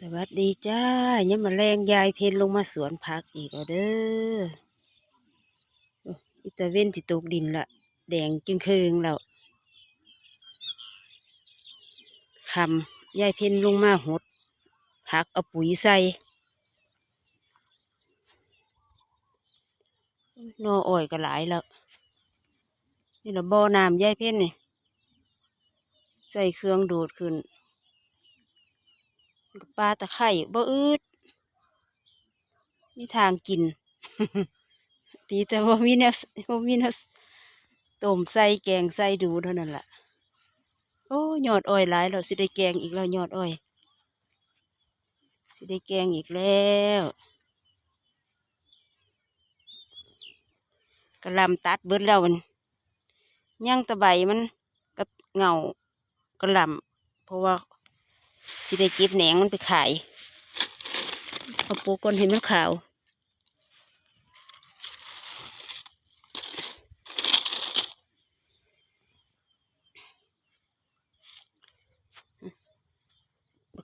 สวัสดีจ้ายังมาแรงยายเพนลงมาสวนผักอีกแล้วเด้ออิตาเวนจิตกดินละแดงจึงเคืองแล้วคำยายเพนลงมาหดผักเอาปุ๋ยใส่นออ้อยก็หลายแล้ว นี่ละบ่อน้ำยายเพนนี่ใส่เครื่องดูดขึ้น กับปลาตะไคร่บ่อืดมีทางกิน ตีแต่ว่ามีแนวว่ามีแนวต้มใส่แกงใส่ดูเท่านั้นล่ะ โอ้ยอดอ้อยหลายแล้วสิได้แกงอีกแล้วยอดอ้อย สิได้แกงอีกแล้วกระลำตัดเบิดแล้วมันย่างตะไบมันก็เงากระลำเพราะว่า สิได้เก็บแหนงมันไปขายเอาปูก้นเห็นมันขาว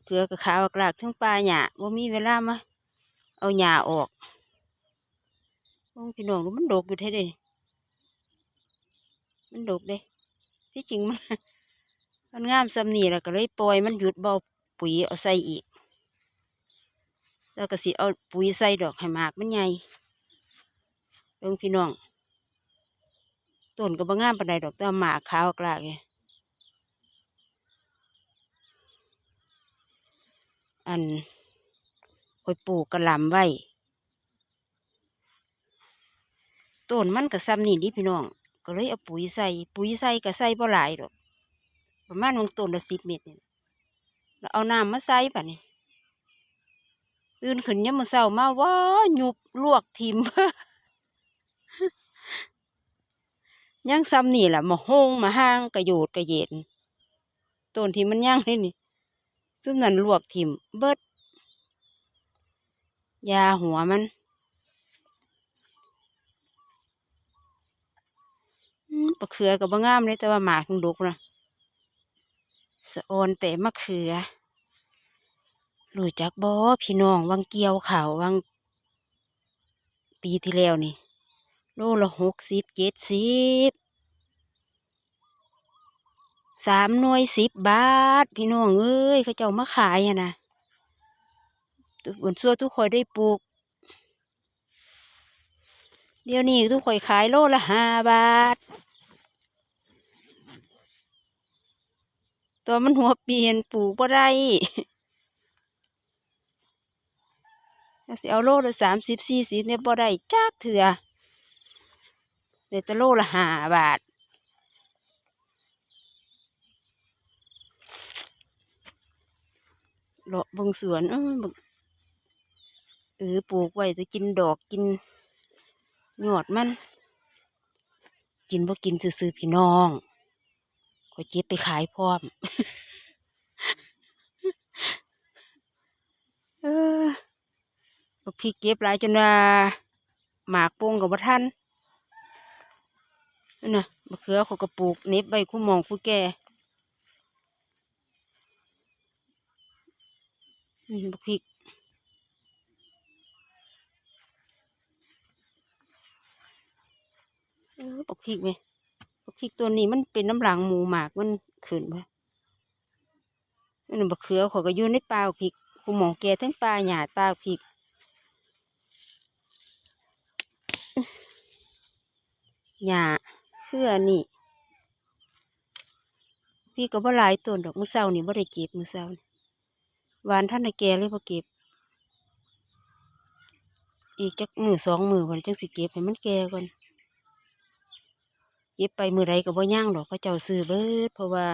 เกลือกับขาวกลากทั้งปลาหยาว่ามีเวลามาเอาหยาออกมองพี่น้องดูมันดกอยู่แท้เด้มันดกเด้ที่จริงมันมันงามซำนี่แหละก็เลยปล่อยมันหยุดเบา ปุ๋ยเอาใส่อีก แล้วก็สิเอาปุ๋ยใส่ดอกให้หมากมันใหญ่เบิ่งพี่น้องต้นก็บ่งามปานใดดอกแต่าหมากขาวกลากไงอันคอยปลูกกระหลำไว้ต้นมันก็ซ้ำนี่ดิพี่น้องก็เลยเอาปุ๋ยใส่ปุ๋ยใส่ก็ใส่บ่หลายดอกประมาณวงต้นละสิบเม็ดนี่ แล้วเอาน้ำมาใส่ป่ะนี่ตื่นขึ้นยามมื้อเช้ามาว้าหยุบลวกทิมยังซ้ำนี่แหละมาโฮงมาห้างกระโยดกระเย็นต้นที่มันย่างนี่นี่ซึ่งนั่นลวกทิมเบิดยาหัวมันอืมะเขือกับบงามเลยแต่ว่าหมากมันดกนะ สะออนแต่มะเขือรู้จักบ่พี่น้องวังเกียวขาววัง ปีที่แล้วนี่โลละหกสิบเจ็ดสิบสามหน่วยสิบบาท พี่น้องเอ้ยเขาเจ้ามาขายอะนะทุกคนชั่วทุกคนได้ปลูก เดี๋ยวนี้ทุกคนขายโลละห้าบาท ตัวมันหัวเปลี่ยนปลูกบ่ได้ถ้าสิเอาโลละสามสิบสี่สิบเนี่ยบ่ได้จักเถื่อเดี๋ยวแต่โลละห้าบาทเลาะเบงสวนเออเออปลูกไว้จะกินดอกกินยอดมัน กินบ่กินซื้อๆพี่น้อง ก็เจ็บไปขายพร้อม เออพริกเก็บหลายจนว่าหมากปงกับบ่าทันนั่นน่ะมะเขือเขาก็ปลูกเน็บใบคู่มองคู่แก่บักพริกเออบักพริกไหม ริกตัวนี้มันเป็นน้ำหลังหมูหมากมันขึ้นไปนั่นนะบักเขือเขาก็อยู่ในป่าพริกคูหมองแกทั้งป่าหญ้าป่าพริกหญ้าคืออันนี้พี่ก็บ่หลายต้นดอกมือเช้านี่บ่ได้เก็บมือเช้านี่หวานท่านได้แกเลยบ่เก็บ อีกจักมือสองมือก่อนจังสิเก็บให้มันแก่ก่อน เก็บไปมือใดก็บ่ย่างดอกเขาเจ้าซื้อเบิด เพราะว่า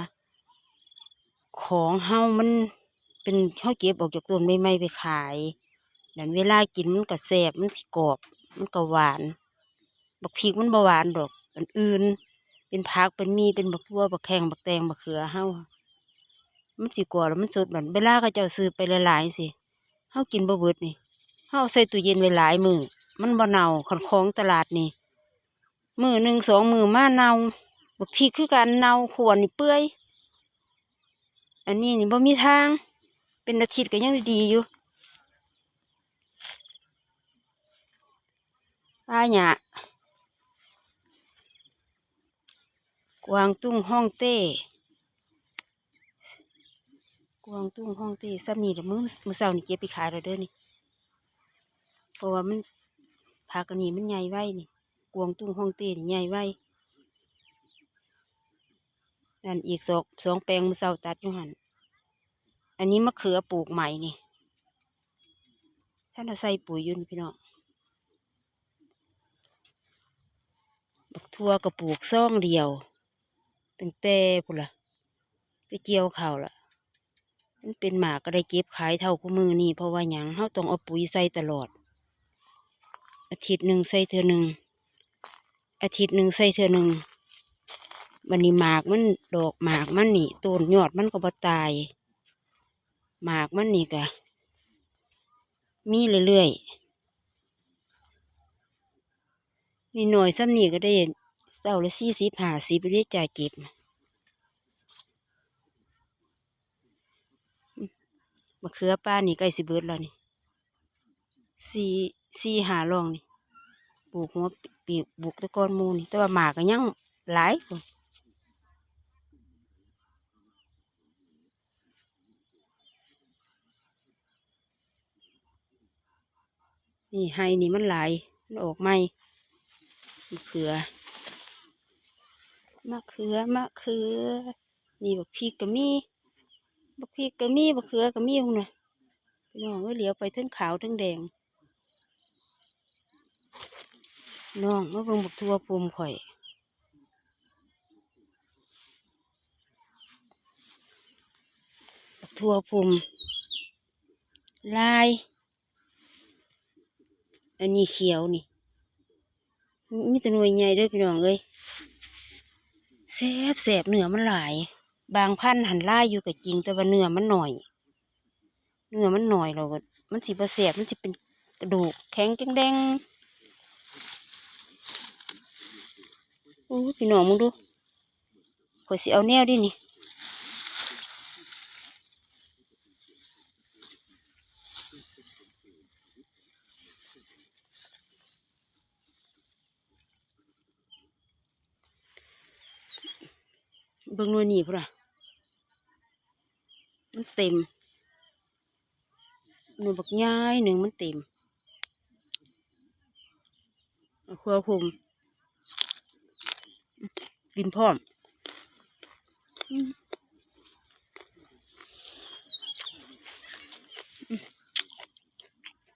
ของเฮามันเป็นเฮาเก็บออกจากต้นใหม่ๆไปขายนั่นเวลากินมันก็แซ่บมันสิกรอบ มันก็หวานบักพริกมันบ่หวานดอกอันอื่น เป็นผักเป็นมีเป็นบักทั่วบักแข้งบักแตงบักเขือเฮามันสิกรอบแล้วมันสดแบบเวลาเขาเจ้าซื้อไปหลายๆสิเฮากินบ่เบิดนี่เฮาใส่ตู้เย็นไว้หลายมื้อมันบ่เน่าของของตลาดนี่ มือหนึ่งสองมือมาเนาบักพริกคือการเนาขวนนี่เปื่อย อันนี้นี่บ่มีทาง เป็นอาทิตย์ก็ยังดีอยู่ป้าหยากวางตุ้งห้องเต้กวางตุ้งห้องเต้ซ้ำนี่ละมื้อมือเช้านี่เก็บไปขายแล้วเด้อนี่เพราะว่ามันผักอันนี้มันใหญ่ไว้นี่ วงตุ้งห้องเต้นใหญ่ไว้นั่นอีกสองสองแปลงมือเช้าตัดอยู่หันอันนี้มะเขือปลูกใหม่นี่ท่านใส่ปุ๋ยยุ่นพี่น้องบักทั่วก็ปลูกซ่องเดียวตั้งแต่พุ่นละไปเกี่ยวเขาวละมันเป็นหมากก็ได้เก็บขายเท่าคู่มือนี่เพราะว่าหยังเฮาต้องเอาปุ๋ยใส่ตลอด อาทิตย์หนึ่งใส่เทื่อหนึ่ง อาทิตย์หนึ่งใส่เทื่อหนึ่งวันนี้หมากมันดอกหมากมันนี่ต้นยอดมันก็บ่ตาย หมากมันนี่ก็มีเรื่อยๆนี่หน่อยซ้ำนี่ก็ได้เศร้าละสี่สิบห้าสิบไปเรียจ่ายเก็บมะเขือป้านี่ใกล้สิเบิดแล้วนี่สี่สี่หาลองนี่ ปลูกหัวปีกปลูกตะกอนมูนี่แต่ว่าหมาก็ยังหลายนี่ไฮนี่มันหลายมันออกใหม่มะเขือมะเขือมะเขือ นี่บักพริกก็มีบักพริกก็มีบักเขือก็มีพุ่นน่ะพี่น้องก็เหลียวไปทั้งขาวทั้งแดง น้องมาเบิ่งบักทัวภูมิข่อย บักทัวภูมิลาย อันนี้เขียวนี่มีแตัวหน่วยใหญ่ด้วยพี่น้องเอ้ยแซ่บแสบเนื้อมันหลาย บางพันธุ์หันลายอยู่กับจริง แต่ว่าเนื้อมันหน่อยเนื้อมันหน่อยเราก็มันสิบแสบมันจะเป็นกระดูกแข็งแดง โอ้พี่น้องมึงดูข่อยสิเอาแนวดินี่เบิ่งน่วนีพุ่นอะมันเต็มหนูบักย้ายหนึ่งมันเต็มเอาครัวคุม กินพร้อมอืมอืม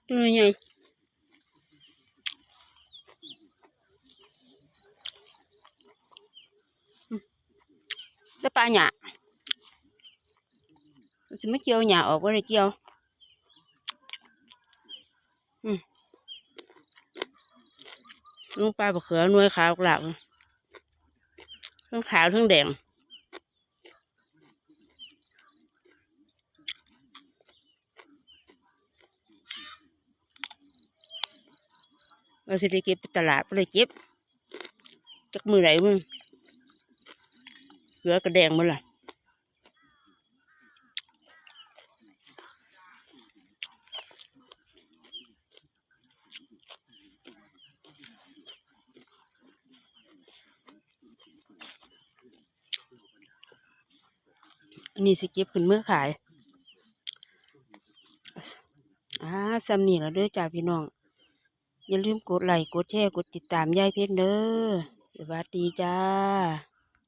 ดูยังไงอืมแล้วปลาหยามันจะไม่เกี่ยวหยาออกว่าได้เกี่ยวลูกปลาบะเขือหน่วยขาวกลับ ทั้งขาวทั้งแดงเราสิได้เก็บไปตลาดไปเลยเก็บจักมือไหนมึงเขือกระแดงมันล่ะ อันนี้สิเก็บขึ้นเมื่อขายอ่าซ้ำนี่แล้วด้วยจ้าพี่น้อง อย่าลืมกดไลค์กดแชร์กดติดตามยายเพชรเด้อสวัสดีจ้า